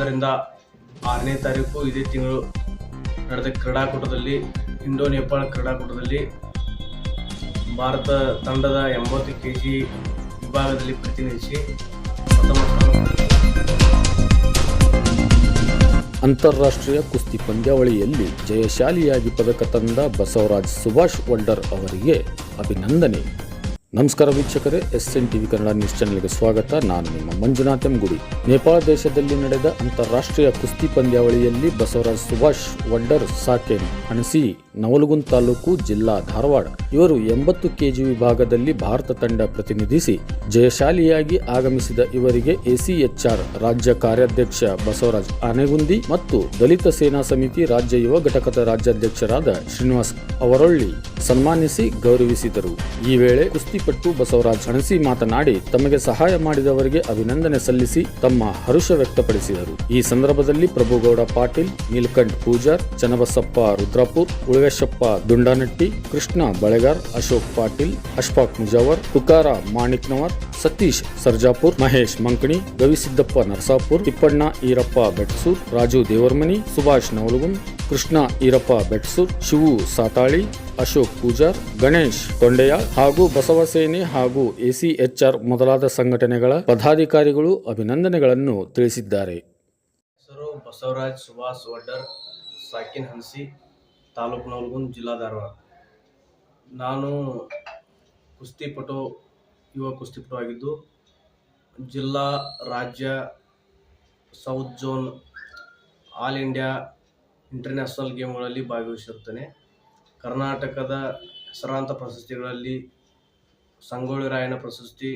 ಒಂದರಿಂದ ಆರನೇ ತಾರೀಕು ಇದೇ ತಿಂಗಳು ನಡೆದ ಕ್ರೀಡಾಕೂಟದಲ್ಲಿ ಇಂಡೋ ನೇಪಾಳ ಕ್ರೀಡಾಕೂಟದಲ್ಲಿ ಭಾರತ ತಂಡದ ಎಂಬತ್ತು ಕೆ ಜಿ ವಿಭಾಗದಲ್ಲಿ ಪ್ರತಿನಿಧಿಸಿ ಅಂತಾರಾಷ್ಟ್ರೀಯ ಕುಸ್ತಿ ಪಂದ್ಯಾವಳಿಯಲ್ಲಿ ಜಯಶಾಲಿಯಾಗಿ ಪದಕ ತಂದ ಬಸವರಾಜ್ ಸುಭಾಷ್ ವಲ್ಡರ್ ಅವರಿಗೆ ಅಭಿನಂದನೆ. ನಮಸ್ಕಾರ ವೀಕ್ಷಕರೇ S N TV Kannada news ಚಾನೆಲ್ಗೆ ಸ್ವಾಗತ. ನಾನು ನಿಮ್ಮ ಮಂಜುನಾಥ್ ಎಂಗುಡಿ. ನೇಪಾಳ ದೇಶದಲ್ಲಿ ನಡೆದ ಅಂತಾರಾಷ್ಟ್ರೀಯ ಕುಸ್ತಿ ಪಂದ್ಯಾವಳಿಯಲ್ಲಿ ಬಸವರಾಜ್ ಸುಭಾಷ್ ವಡ್ಡರ್ ಸಾಕೇನ್, ಅಣಸಿ, ನವಲಗುಂದ್ ತಾಲೂಕು, ಜಿಲ್ಲಾ ಧಾರವಾಡ ಇವರು ಎಂಬತ್ತು ಕೆಜಿ ವಿಭಾಗದಲ್ಲಿ ಭಾರತ ತಂಡ ಪ್ರತಿನಿಧಿಸಿ ಜಯಶಾಲಿಯಾಗಿ ಆಗಮಿಸಿದ ಇವರಿಗೆ ಎಸಿಎಚ್ಆರ್ ರಾಜ್ಯ ಕಾರ್ಯಾಧ್ಯಕ್ಷ ಬಸವರಾಜ್ ಆನೆಗುಂದಿ ಮತ್ತು ದಲಿತ ಸೇನಾ ಸಮಿತಿ ರಾಜ್ಯ ಯುವ ಘಟಕದ ರಾಜ್ಯಾಧ್ಯಕ್ಷರಾದ ಶ್ರೀನಿವಾಸ್ ಅವರೊಳ್ಳಿ ಸನ್ಮಾನಿಸಿ ಗೌರವಿಸಿದರು. ಈ ವೇಳೆ ಕುಸ್ತಿಪಟ್ಟು ಬಸವರಾಜ್ ಹಣಸಿ ಮಾತನಾಡಿ, ತಮಗೆ ಸಹಾಯ ಮಾಡಿದವರಿಗೆ ಅಭಿನಂದನೆ ಸಲ್ಲಿಸಿ ತಮ್ಮ ಹರುಷ ವ್ಯಕ್ತಪಡಿಸಿದರು. ಈ ಸಂದರ್ಭದಲ್ಲಿ ಪ್ರಭುಗೌಡ ಪಾಟೀಲ್, ನೀಲಕಂಠ್ ಪೂಜಾರ್, ಚನ್ನಬಸಪ್ಪ ರುದ್ರಾಪುರ್ ಉಳವೇಶಪ್ಪ ದುಂಡಾನಟ್ಟಿ, ಕೃಷ್ಣ ಬಳೆಗಾರ್, ಅಶೋಕ್ ಪಾಟೀಲ್, ಅಶ್ಫಾಕ್ ಮುಜಾವರ್, ತುಕಾರ ಮಾಣಿಕ್ನವರ್, ಸತೀಶ್ ಸರ್ಜಾಪುರ್, ಮಹೇಶ್ ಮಂಕಣಿ, ಗವಿಸಿದ್ದಪ್ಪ ನರಸಾಪುರ್, ತಿಪ್ಪಣ್ಣ ಈರಪ್ಪ ಬೆಟ್ಸೂರ್ ರಾಜು ದೇವರ್ಮನಿ, ಸುಭಾಷ್ ನವಲಗುಂದ್ ಕೃಷ್ಣ ಈರಪ್ಪ ಬೆಟ್ಸೂರ್ ಶಿವು ಸಾತಾಳಿ, ಅಶೋಕ್ ಪೂಜಾರ್, ಗಣೇಶ್ ಕೊಂಡೆಯ ಹಾಗೂ ಬಸವಸೇನೆ ಹಾಗೂ ಎಸಿಎಚ್ಆರ್ ಮೊದಲಾದ ಸಂಘಟನೆಗಳ ಪದಾಧಿಕಾರಿಗಳು ಅಭಿನಂದನೆಗಳನ್ನು ತಿಳಿಸಿದ್ದಾರೆ. ಬಸವರಾಜ್ ಸುಭಾಷ್ ವಡ್ಡರ್ ಸಾಕಿನ್ ಹನ್ಸಿ ತಾಲೂಕು ನಲ್ಗುಂದ್ ಜಿಲ್ಲಾ ಧಾರವಾಡ. ನಾನು ಕುಸ್ತಿಪಟು ಯುವ ಕುಸ್ತಿಪಟು ಆಗಿದ್ದು, ಜಿಲ್ಲಾ ರಾಜ್ಯ south zone all India international ಗೇಮ್ಗಳಲ್ಲಿ ಭಾಗವಹಿಸಿರುತ್ತೇನೆ. ಕರ್ನಾಟಕದ ಹೆಸರಾಂತ ಪ್ರಶಸ್ತಿಗಳಲ್ಲಿ ಸಂಗೊಳ್ಳಿ ರಾಯನ ಪ್ರಶಸ್ತಿ,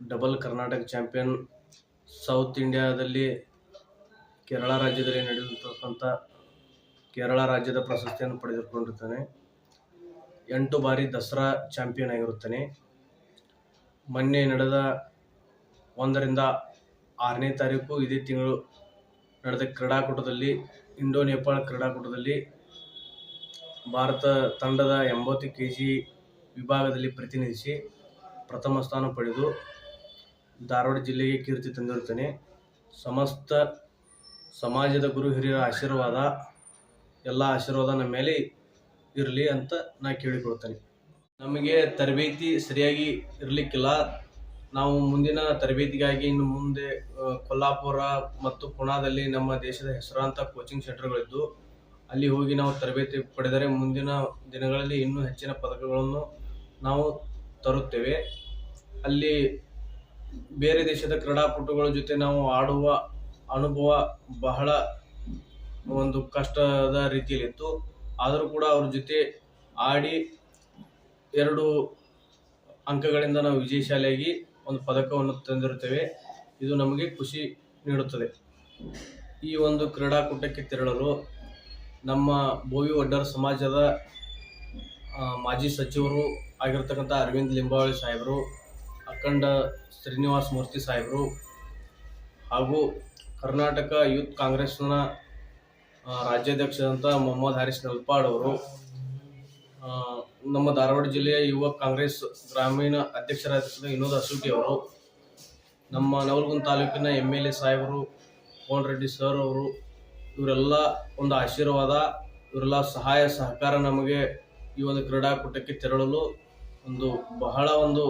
ಡಬಲ್ ಕರ್ನಾಟಕ ಚಾಂಪಿಯನ್, ಸೌತ್ ಇಂಡಿಯಾದಲ್ಲಿ ಕೇರಳ ರಾಜ್ಯದಲ್ಲಿ ನಡೆಯುತ್ತಿರತಕ್ಕಂಥ ಕೇರಳ ರಾಜ್ಯದ ಪ್ರಶಸ್ತಿಯನ್ನು ಪಡೆದುಕೊಂಡಿರ್ತಾನೆ. ಎಂಟು ಬಾರಿ ದಸರಾ ಚಾಂಪಿಯನ್ ಆಗಿರುತ್ತಾನೆ. ಮೊನ್ನೆ ನಡೆದ ಒಂದರಿಂದ ಆರನೇ ತಾರೀಕು ಇದೇ ತಿಂಗಳು ನಡೆದ ಕ್ರೀಡಾಕೂಟದಲ್ಲಿ ಇಂಡೋ ನೇಪಾಳ ಕ್ರೀಡಾಕೂಟದಲ್ಲಿ ಭಾರತ ತಂಡದ ಎಂಬತ್ತು ಕೆ ಜಿ ವಿಭಾಗದಲ್ಲಿ ಪ್ರತಿನಿಧಿಸಿ ಪ್ರಥಮ ಸ್ಥಾನ ಪಡೆದು ಧಾರವಾಡ ಜಿಲ್ಲೆಗೆ ಕೀರ್ತಿ ತಂದಿರುತ್ತೇನೆ. ಸಮಸ್ತ ಸಮಾಜದ ಗುರು ಹಿರಿಯರ ಆಶೀರ್ವಾದ, ಎಲ್ಲ ಆಶೀರ್ವಾದ ನಮ್ಮ ಮೇಲೆ ಇರಲಿ ಅಂತ ನಾ ಕೇಳಿಕೊಳ್ತೇನೆ. ನಮಗೆ ತರಬೇತಿ ಸರಿಯಾಗಿ ಇರಲಿಕ್ಕಿಲ್ಲ. ನಾವು ಮುಂದಿನ ತರಬೇತಿಗಾಗಿ ಇನ್ನು ಮುಂದೆ ಕೊಲ್ಲಾಪುರ ಮತ್ತು ಪುಣಾದಲ್ಲಿ ನಮ್ಮ ದೇಶದ ಹೆಸರಾಂತ ಕೋಚಿಂಗ್ ಸೆಂಟರ್ಗಳಿದ್ದು ಅಲ್ಲಿ ಹೋಗಿ ನಾವು ತರಬೇತಿ ಪಡೆದರೆ ಮುಂದಿನ ದಿನಗಳಲ್ಲಿ ಇನ್ನೂ ಹೆಚ್ಚಿನ ಪದಕಗಳನ್ನು ನಾವು ತರುತ್ತೇವೆ. ಅಲ್ಲಿ ಬೇರೆ ದೇಶದ ಕ್ರೀಡಾಪಟುಗಳ ಜೊತೆ ನಾವು ಆಡುವ ಅನುಭವ ಬಹಳ ಒಂದು ಕಷ್ಟದ ರೀತಿಯಲ್ಲಿತ್ತು. ಆದರೂ ಕೂಡ ಅವ್ರ ಜೊತೆ ಆಡಿ ಎರಡು ಅಂಕಗಳಿಂದ ನಾವು ವಿಜಯಶಾಲಿಯಾಗಿ ಒಂದು ಪದಕವನ್ನು ತಂದಿರುತ್ತೇವೆ. ಇದು ನಮಗೆ ಖುಷಿ ನೀಡುತ್ತದೆ. ಈ ಒಂದು ಕ್ರೀಡಾಕೂಟಕ್ಕೆ ತೆರಳಲು ನಮ್ಮ ಬೋವಿ ಒಡ್ಡರ್ ಸಮಾಜದ ಮಾಜಿ ಸಚಿವರು ಆಗಿರ್ತಕ್ಕಂಥ ಅರವಿಂದ್ ಲಿಂಬಾವಳಿ ಸಾಹೇಬರು ಅಖಂಡ ಶ್ರೀನಿವಾಸ್ ಮೂರ್ತಿ ಸಾಹೇಬರು ಹಾಗೂ ಕರ್ನಾಟಕ ಯೂತ್ ಕಾಂಗ್ರೆಸ್ನ ರಾಜ್ಯಾಧ್ಯಕ್ಷರಂಥ ಮೊಹಮ್ಮದ್ ಹರೀಶ್ ನಲ್ಪಾಡ್ ಅವರು ಆ, ನಮ್ಮ ಧಾರವಾಡ ಜಿಲ್ಲೆಯ ಯುವ ಕಾಂಗ್ರೆಸ್ ಗ್ರಾಮೀಣ ಅಧ್ಯಕ್ಷರಾದ ವಿನೋದ್ ಅಸೂಟಿ ಅವರು, ನಮ್ಮ ನವಲಗುಂದ ತಾಲೂಕಿನ ಎಂ ಎಲ್ ಎ ಸಾಹೇಬರು ಕೋನ್ ರೆಡ್ಡಿ ಸರ್ ಅವರು, ಇವರೆಲ್ಲ ಒಂದು ಆಶೀರ್ವಾದ, ಇವರೆಲ್ಲ ಸಹಾಯ, ಸಹಕಾರ ನಮಗೆ ಈ ಒಂದು ಕ್ರೀಡಾಕೂಟಕ್ಕೆ ತೆರಳಲು ಒಂದು ಬಹಳ ಒಂದು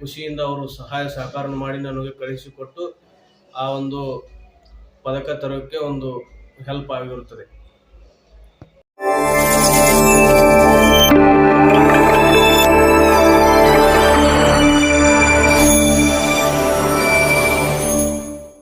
ಖುಷಿಯಿಂದ ಅವರು ಸಹಾಯ ಸಹಕಾರ ಮಾಡಿ ನನಗೆ ಕಳಿಸಿಕೊಟ್ಟು ಆ ಒಂದು ಪದಕ ತರೋಕ್ಕೆ ಒಂದು ಹೆಲ್ಪ್ ಆಗಿರುತ್ತದೆ.